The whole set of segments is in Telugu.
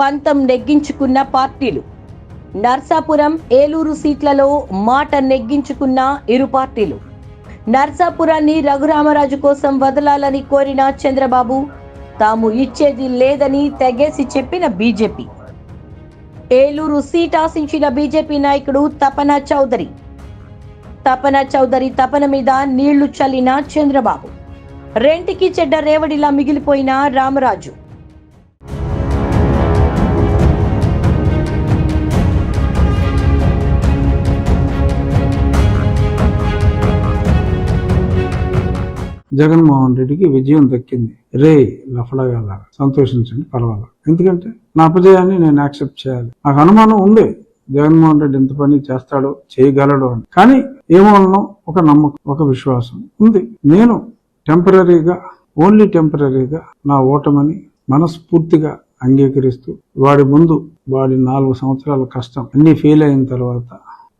పంతం నెగ్గించుకున్న పార్టీలు. నర్సాపురం ఏలూరు సీట్లలో మాట నెగ్గించుకున్న ఇరు పార్టీలు. నర్సాపురాన్ని రఘురామరాజు కోసం వదలాలని కోరిన చంద్రబాబు తాము ఇచ్చేది లేదని తెగేసి చెప్పిన బీజేపీ. ఏలూరు సీట్ ఆశించిన బీజేపీ నాయకుడు తపన చౌదరి. తపన చౌదరి తపన మీద నీళ్ళు చల్లిన చంద్రబాబు. రెంటికి చెడ్డ రేవడిలా మిగిలిపోయిన రామరాజు. జగన్మోహన్ రెడ్డికి విజయం దక్కింది. రే లఫడగా సంతోషించండి పర్వాలేదు. ఎందుకంటే నా అపజయాన్ని నేను యాక్సెప్ట్ చేయాలి. నాకు అనుమానం ఉంది జగన్మోహన్ రెడ్డి ఎంత పని చేస్తాడో చేయగలడు అని. కానీ ఏమో ఒక నమ్మకం ఒక విశ్వాసం ఉంది. నేను టెంపరీగా ఓన్లీ టెంపరీగా నా ఓటమని మనస్ఫూర్తిగా అంగీకరిస్తూ వాడి ముందు వాడి నాలుగు సంవత్సరాల కష్టం అన్ని ఫెయిల్ అయిన తర్వాత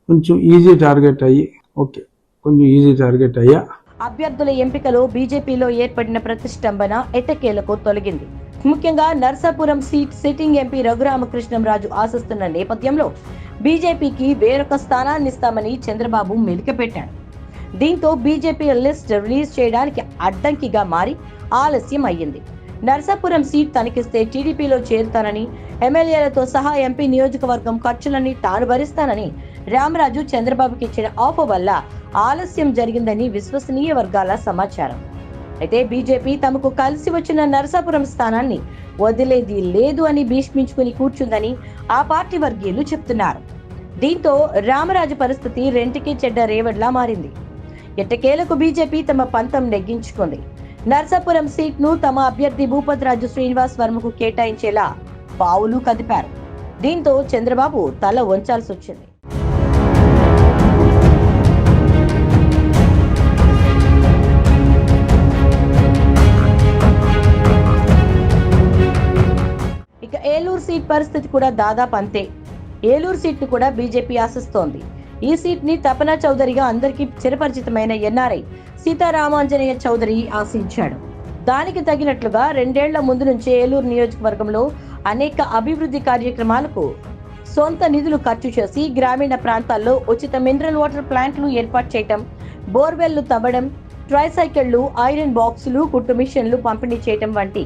కొంచెం ఈజీ టార్గెట్ అయ్యి ఓకే కొంచెం ఈజీ టార్గెట్ అయ్యా అభ్యర్థుల ఎంపికలో బీజేపీలో ఏర్పడిన ప్రతిష్టంభన ఎట్టకేలకు తొలగింది. ముఖ్యంగా Narsapuram seat sitting MP Raghuramakrishnamraju ఆశిస్తున్న నేపథ్యంలో బీజేపీకి వేరొక స్థానాన్ని ఇస్తామని చంద్రబాబు మెలికపెట్టాడు. దీంతో బీజేపీ లిస్ట్ రిలీజ్ చేయడానికి అడ్డంకిగా మారి ఆలస్యం అయ్యింది. నర్సాపురం సీట్ తనకిస్తే టీడీపీలో చేరుతానని ఎమ్మెల్యేలతో సహా ఎంపీ నియోజకవర్గం ఖర్చులన్నీ తాను భరిస్తానని రామరాజు చంద్రబాబుకి ఇచ్చిన ఆఫర్ వల్ల ఆలస్యం జరిగిందని విశ్వసనీయ వర్గాల సమాచారం. అయితే బీజేపీ తమకు కలిసి వచ్చిన నరసాపురం స్థానాన్ని వదిలేది లేదు అని భీష్మించుకుని కూర్చుందని ఆ పార్టీ వర్గీయులు చెప్తున్నారు. దీంతో రామరాజు పరిస్థితి రెంటికి చెడ్డ రేవడ్లా మారింది. ఎట్టకేలకు బీజేపీ తమ పంతం నెగ్గించుకుంది. నర్సాపురం సీట్ను తమ అభ్యర్థి భూపతిరాజు శ్రీనివాస్ వర్మకు కేటాయించేలా పావులు కదిపారు. దీంతో చంద్రబాబు తల వంచాల్సి వచ్చింది. ఇక ఏలూరు సీట్ పరిస్థితి కూడా దాదాపు అంతే. ఏలూరు సీట్ను కూడా బీజేపీ ఆశిస్తోంది. ఈ సీట్ని తపనా చౌదరిగా అందరికీ చిరపరిచితమైన ఎన్ఆర్ఐ సీతారామాంజనేయ చౌదరి ఆశించాడు. దానికి తగినట్లుగా రెండేళ్ళ ముందు నుంచే ఏలూరు నియోజకవర్గంలో అనేక అభివృద్ధి కార్యక్రమాలకు సొంత నిధులు ఖర్చు చేసి గ్రామీణ ప్రాంతాల్లో ఉచిత మినరల్ వాటర్ ప్లాంట్లు ఏర్పాటు చేయటం బోర్వెల్లు తవ్వడం ట్రైసైకిళ్ళు ఐరన్ బాక్సులు కుట్టు మిషన్లు పంపిణీ చేయటం వంటి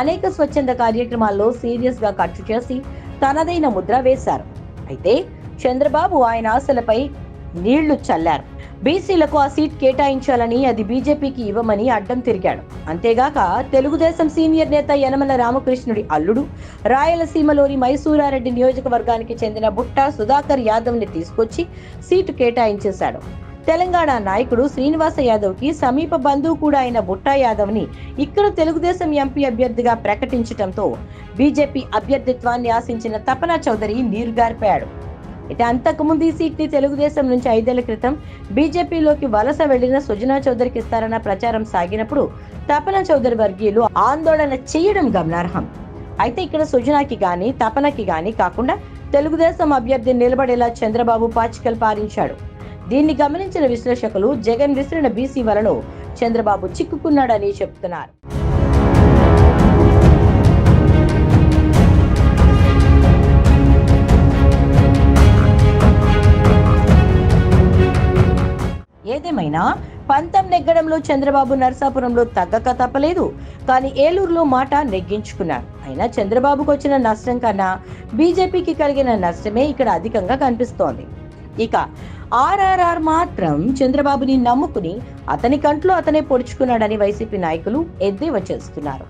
అనేక స్వచ్ఛంద కార్యక్రమాల్లో సీరియస్గా ఖర్చు చేసి తనదైన ముద్ర వేశారు. అయితే చంద్రబాబు ఆయన ఆశలపై నీళ్ళు చల్లారు. బీసీలకు ఆ సీట్ కేటాయించాలని అది బీజేపీకి ఇవ్వమని అడ్డం తిరిగాడు. అంతేగాక తెలుగుదేశం సీనియర్ నేత యనమల రామకృష్ణుడి అల్లుడు రాయలసీమలోని మైసూరారెడ్డి నియోజకవర్గానికి చెందిన బుట్టా సుధాకర్ యాదవ్ని తీసుకొచ్చి సీటు కేటాయించేశాడు. తెలంగాణ నాయకుడు శ్రీనివాస యాదవ్కి సమీప బంధువు కూడా అయిన బుట్టా యాదవ్ని ఇక్కడ తెలుగుదేశం ఎంపీ అభ్యర్థిగా ప్రకటించడంతో బీజేపీ అభ్యర్థిత్వాన్ని ఆశించిన తపనా చౌదరి నీరుగారిపోయాడు అయితే అంతకుముందు ఈ సీట్ని తెలుగుదేశం నుంచి ఐదేళ్ళ క్రితం బీజేపీలోకి వలస వెళ్ళిన సుజనా చౌదరికి ఇస్తారన్న ప్రచారం సాగినప్పుడు తపన చౌదరి వర్గీయులు ఆందోళన చేయడం గమనార్హం. అయితే ఇక్కడ సుజనాకి గాని తపనకి గాని కాకుండా తెలుగుదేశం అభ్యర్థి నిలబడేలా చంద్రబాబు పాచికలు పారించాడు. దీన్ని గమనించిన విశ్లేషకులు జగన్ విసిరిన బీసీ వలలో చంద్రబాబు చిక్కుకున్నాడని చెప్తున్నారు. అయినా పంతం నెగ్గడంలో చంద్రబాబు నరసాపురంలో తగ్గక తప్పలేదు. కానీ ఏలూరులో మాట నెగ్గించుకున్నారు. అయినా చంద్రబాబుకు వచ్చిన నష్టం కన్నా బీజేపీకి కలిగిన నష్టమే ఇక్కడ అధికంగా కనిపిస్తోంది. ఇక ఆర్ఆర్ఆర్ మాత్రం చంద్రబాబుని నమ్ముకుని అతని కంట్లో అతనే పొడుచుకున్నాడని వైసీపీ నాయకులు ఎద్దేవా చేస్తున్నారు.